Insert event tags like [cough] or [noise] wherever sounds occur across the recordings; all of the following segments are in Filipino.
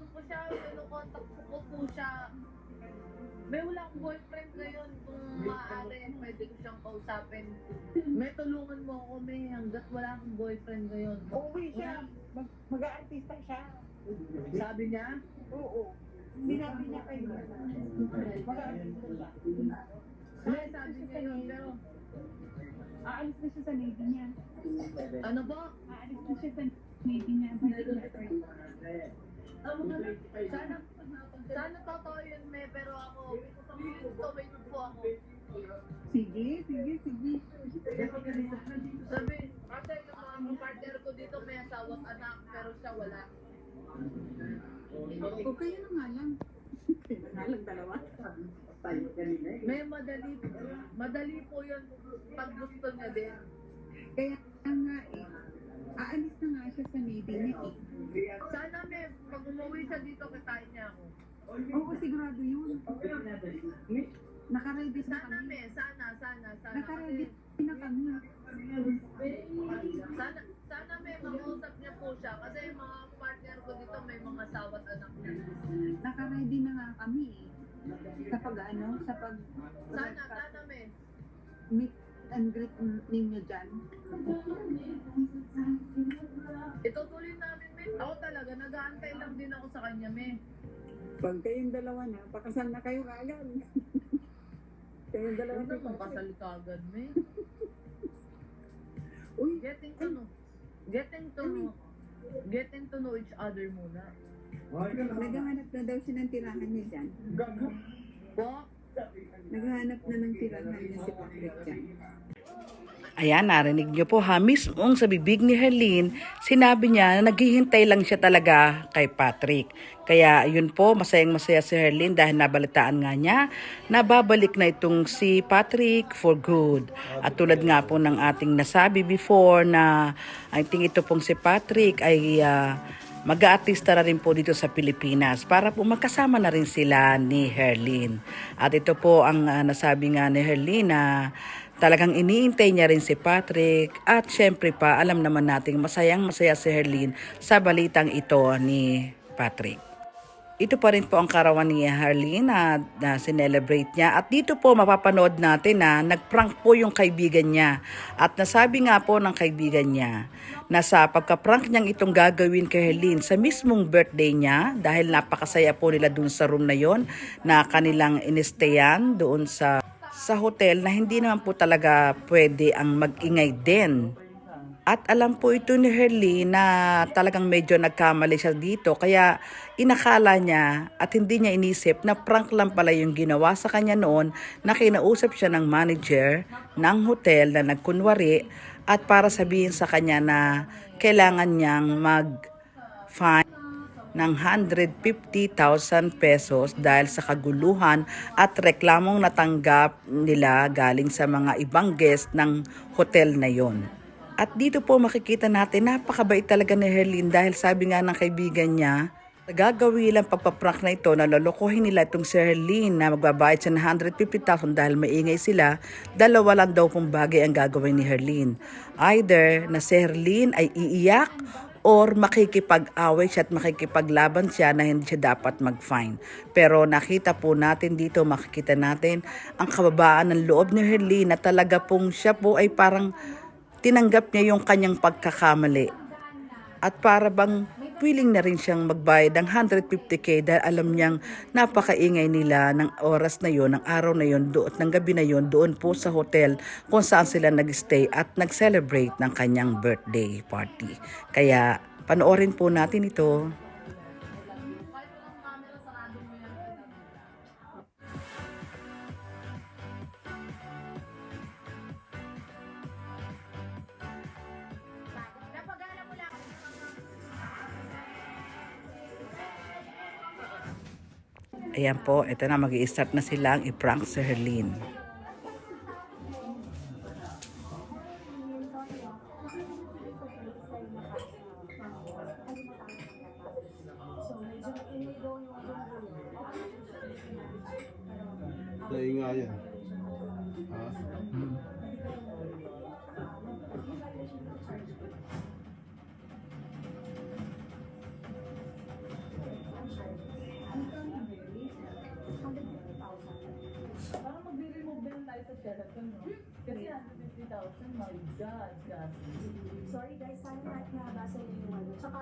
ano po siya, kinukontak ko po po siya. May wala akong boyfriend ngayon. Kung maaari, pwede ko siyang kausapin. May tulungan mo ako, may hanggat wala akong boyfriend ngayon. Uuwi siya. Mag- Mag-aartista siya. Sabi niya, Oo. Sinabi niya kayo. Mag-aartista siya. may sabi niya yun, pero Aalis na siya sa Navy niya. ano po? Aalis na siya sa Navy niya. Sana, sana totoo yun, may, pero ako, willing to wait po ako. Sige, sige, sige. Sabi, kasi yung mga partner ko dito may asawang anak, pero siya wala. O kayo na nga lang. Kayo na nga lang dalawa. May madali, madali po yun pag gusto niya din. Kaya nga eh. Aalis na nga siya sa Navy niya eh. Pag umuwi siya dito, katain niya ako. Oo, sigurado yun. Nakaready na Sana kami. may, sana, sana, sana. Nakaready Kasi, na kami. sana, sana may makausap niya po siya. Kasi yung mga partner ko dito may mga asawa't anak niya. Nakaready na nga kami eh. Sa pag ano, sa pag Sana, sana may. meet and greet ninyo dyan. Itutuloy namin, may. Ako talaga, nag-aantay lang din ako sa kanya, may. Pag kayong dalawa na, pakasal na kayo kaagad. [laughs] kayong dalawa Ano na bang kasal ka agad, may? Uy, Getting to know. Getting to know. Getting to know each other muna. Naghahanap na daw siya ng tirahan niya dyan. Po? Naghahanap na ng tirahan niya si Patrick dyan. Ayan, narinig niyo po ha, mismong sa bibig ni Herlene, sinabi niya na naghihintay lang siya talaga kay Patrick. Kaya yun po, masayang masaya si Herlene dahil nabalitaan nga niya na babalik na itong si Patrick for good. At tulad nga po ng ating nasabi before na I think ito pong si Patrick ay ah, mag-aartista na rin po dito sa Pilipinas para po magkasama na rin sila ni Herlene. At ito po ang ah, nasabi nga ni Herlene na talagang iniintay niya rin si Patrick at syempre pa alam naman nating masayang masaya si Herlene sa balitang ito ni Patrick. Ito pa rin po ang karawan ni Harleen na, na sinelebrate niya. At dito po mapapanood natin na nagprank po yung kaibigan niya. At nasabi nga po ng kaibigan niya na sa pagka-prank niyang itong gagawin kay Harleen sa mismong birthday niya dahil napakasaya po nila dun sa room na yon na kanilang inistayan doon sa sa hotel na hindi naman po talaga pwede ang mag-ingay din. At alam po ito ni Herly na talagang medyo nagkamali siya dito kaya inakala niya at hindi niya inisip na prank lang pala yung ginawa sa kanya noon na kinausap siya ng manager ng hotel na nagkunwari at para sabihin sa kanya na kailangan niyang mag-fine ng 150,000 pesos dahil sa kaguluhan at reklamong natanggap nila galing sa mga ibang guest ng hotel na yon. At dito po makikita natin napakabait talaga ni Herlene dahil sabi nga ng kaibigan niya, gagawin lang pagpaprank na ito na lolokohin nila itong si Herlene na magbabayad ng 150,000 dahil maingay sila, dalawa lang daw pong bagay ang gagawin ni Herlene. Either na si Herlene ay iiyak or makikipag-away siya at makikipaglaban siya na hindi siya dapat mag-fine. Pero nakita po natin dito, makikita natin ang kababaan ng loob ni Herlene na talaga pong siya po ay parang tinanggap niya yung kanyang pagkakamali. At para bang willing na rin siyang magbayad ng 150k dahil alam niyang napakaingay nila ng oras na yon, ng araw na yon, doon, ng gabi na yon, doon po sa hotel kung saan sila nag-stay at nag-celebrate ng kanyang birthday party. Kaya panoorin po natin ito. Ayan po, ito na mag start na silang i-prank si Herlene. Dahil nga yan. Ha? Kasi 150,000, my God. Sorry guys, sana lahat nabasa niyo yung ano. Tsaka,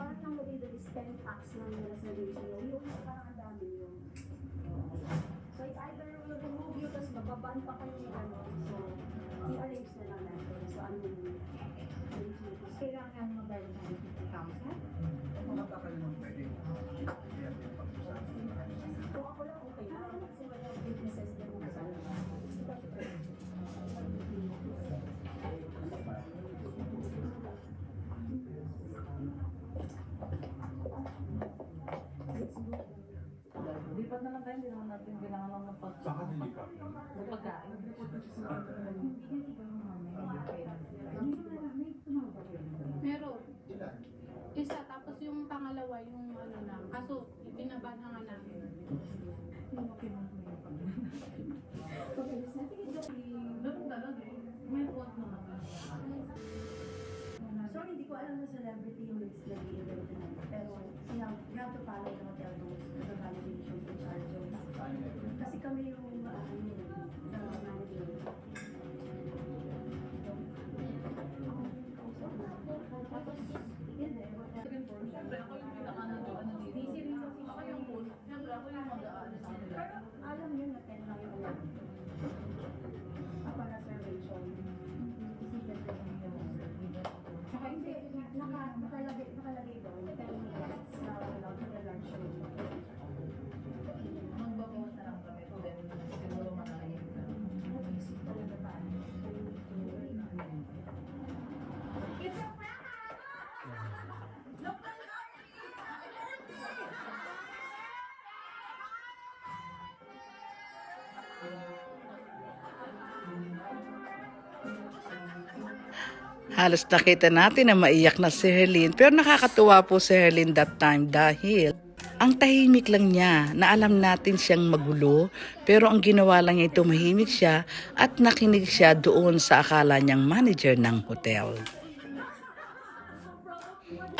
parang nang nabili is 10 packs ng reservation nyo. Yung isa parang ang dami yun. So it's remove you, tapos mababan pa kayo ano. So, i-arrange na lang natin. So, ano yung Kailangan magbayad ng Lipat na lang tayo, hindi naman natin kailangan ng pag- Baka nilipat. ng pagkain. Meron. Isa, tapos yung pangalawa, yung ano na. Kaso, binaba na nga namin. Ganun talaga eh. May quote naman. Sorry, hindi ko alam na celebrity yung list na na. Pero, you have to follow Halos nakita natin na maiyak na si Herlin pero nakakatuwa po si Herlin that time dahil ang tahimik lang niya na alam natin siyang magulo pero ang ginawa lang niya ito mahimik siya at nakinig siya doon sa akala niyang manager ng hotel.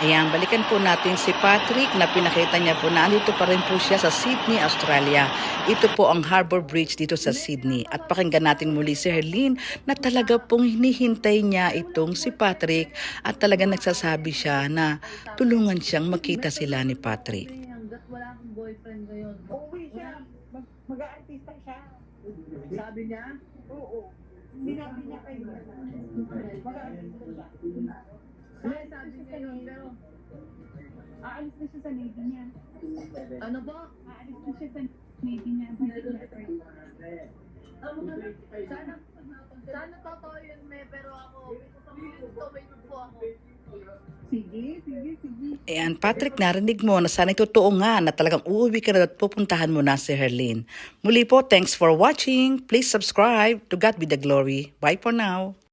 Ayan, balikan po natin si Patrick na pinakita niya po na andito pa rin po siya sa Sydney, Australia. Ito po ang Harbour Bridge dito sa Sydney. At pakinggan natin muli si Herlene na talaga pong hinihintay niya itong si Patrick at talaga nagsasabi siya na tulungan siyang makita sila ni Patrick. Hanggat wala kang boyfriend ngayon. Uuwi siya. Mag- Mag-aartista siya. Sabi niya, Oo. Sinabi niya kayo. Mag-aartista siya. Eh, sabi niya yun, pero Aalis na siya sa Navy niya. ano ba? Aalis na siya sa Navy niya. Sana, sana totoo yun, me, pero ako, may po ako. Sige, sige, sige. Ayan, Patrick, narinig mo na sana totoo nga na talagang uuwi ka na at pupuntahan mo na si Herlene. Muli po, thanks for watching. Please subscribe. To God be the glory. Bye for now.